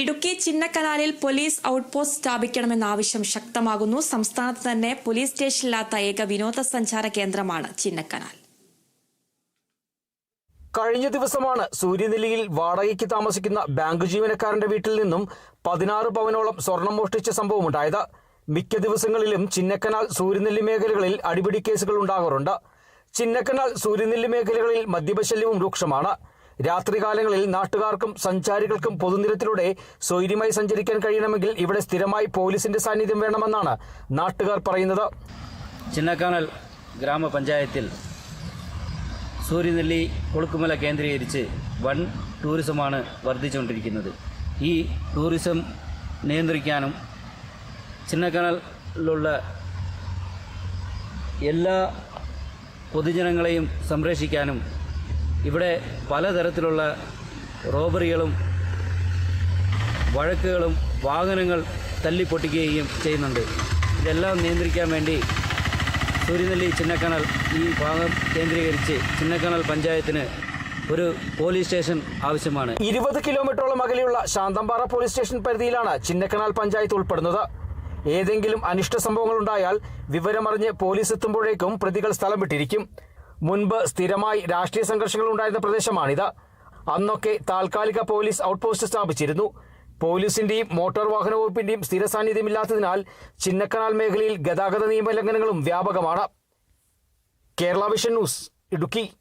ഇടുക്കി ചിന്നക്കനാലിൽ police outpost സ്ഥാപിക്കണമെന്ന ആവശ്യം ശക്തമാകുന്നു. സംസ്ഥാനത്ത് തന്നെ പോലീസ് സ്റ്റേഷനില്ലാത്ത ഏക വിനോദസഞ്ചാര കേന്ദ്രമാണ് ചിന്നക്കനാൽ. കഴിഞ്ഞ ദിവസമാണ് സൂര്യനെല്ലിയിൽ വാടകയ്ക്ക് താമസിക്കുന്ന ബാങ്ക് ജീവനക്കാരന്റെ വീട്ടിൽ നിന്നും പതിനാറ് പവനോളം സ്വർണം മോഷ്ടിച്ച സംഭവം സംഭവമുണ്ടായത്. മിക്ക ദിവസങ്ങളിലും ചിന്നക്കനാൽ സൂര്യനെല്ലി മേഖലകളിൽ അടിപിടി കേസുകൾ ഉണ്ടാകാറുണ്ട്. ചിന്നക്കനാൽ സൂര്യനെല്ലി മേഖലകളിൽ മദ്യപശല്യവും രൂക്ഷമാണ്. രാത്രികാലങ്ങളിൽ നാട്ടുകാർക്കും സഞ്ചാരികൾക്കും പൊതുനിരത്തിലൂടെ സ്വൈര്യമായി സഞ്ചരിക്കാൻ കഴിയണമെങ്കിൽ ഇവിടെ സ്ഥിരമായി പോലീസിന്റെ സാന്നിധ്യം വേണമെന്നാണ് നാട്ടുകാർ പറയുന്നത്. ചിന്നക്കാനൽ ഗ്രാമപഞ്ചായത്തിൽ സൂര്യനെല്ലി കൊളുക്കുമല കേന്ദ്രീകരിച്ച് വൻ ടൂറിസമാണ് വർദ്ധിച്ചുകൊണ്ടിരിക്കുന്നത്. ഈ ടൂറിസം നിയന്ത്രിക്കാനും ചിന്നക്കനലിലുള്ള എല്ലാ പൊതുജനങ്ങളെയും സംരക്ഷിക്കാനും ഇവിടെ പലതരത്തിലുള്ള റോബറികളും വഴക്കുകളും വാഹനങ്ങൾ തല്ലിപ്പൊട്ടിക്കുകയും ചെയ്യുന്നുണ്ട്. ഇതെല്ലാം നിയന്ത്രിക്കാൻ വേണ്ടി സൂര്യനെല്ലി ചിന്നക്കനൽ ഈ ഭാഗം കേന്ദ്രീകരിച്ച് ചിന്നക്കനൽ പഞ്ചായത്തിന് ഒരു പോലീസ് സ്റ്റേഷൻ ആവശ്യമാണ്. ഇരുപത് കിലോമീറ്ററോളം അകലെയുള്ള ശാന്തമ്പാറ പോലീസ് സ്റ്റേഷൻ പരിധിയിലാണ് ചിന്നക്കനാൽ പഞ്ചായത്ത് ഉൾപ്പെടുന്നത്. ഏതെങ്കിലും അനിഷ്ട സംഭവങ്ങൾ ഉണ്ടായാൽ വിവരമറിഞ്ഞ് പോലീസ് എത്തുമ്പോഴേക്കും പ്രതികൾ സ്ഥലം വിട്ടിരിക്കും. മുൻപ് സ്ഥിരമായി രാഷ്ട്രീയ സംഘർഷങ്ങൾ ഉണ്ടായിരുന്ന പ്രദേശമാണിത്. അന്നൊക്കെ താൽക്കാലിക പോലീസ് ഔട്ട് പോസ്റ്റ് സ്ഥാപിച്ചിരുന്നു. പോലീസിന്റെയും മോട്ടോർ വാഹന വകുപ്പിന്റെയും സ്ഥിര സാന്നിധ്യമില്ലാത്തതിനാൽ ചിന്നക്കനാൽ മേഖലയിൽ ഗതാഗത നിയമലംഘനങ്ങളും വ്യാപകമാണ്. Kerala vision news Idukki.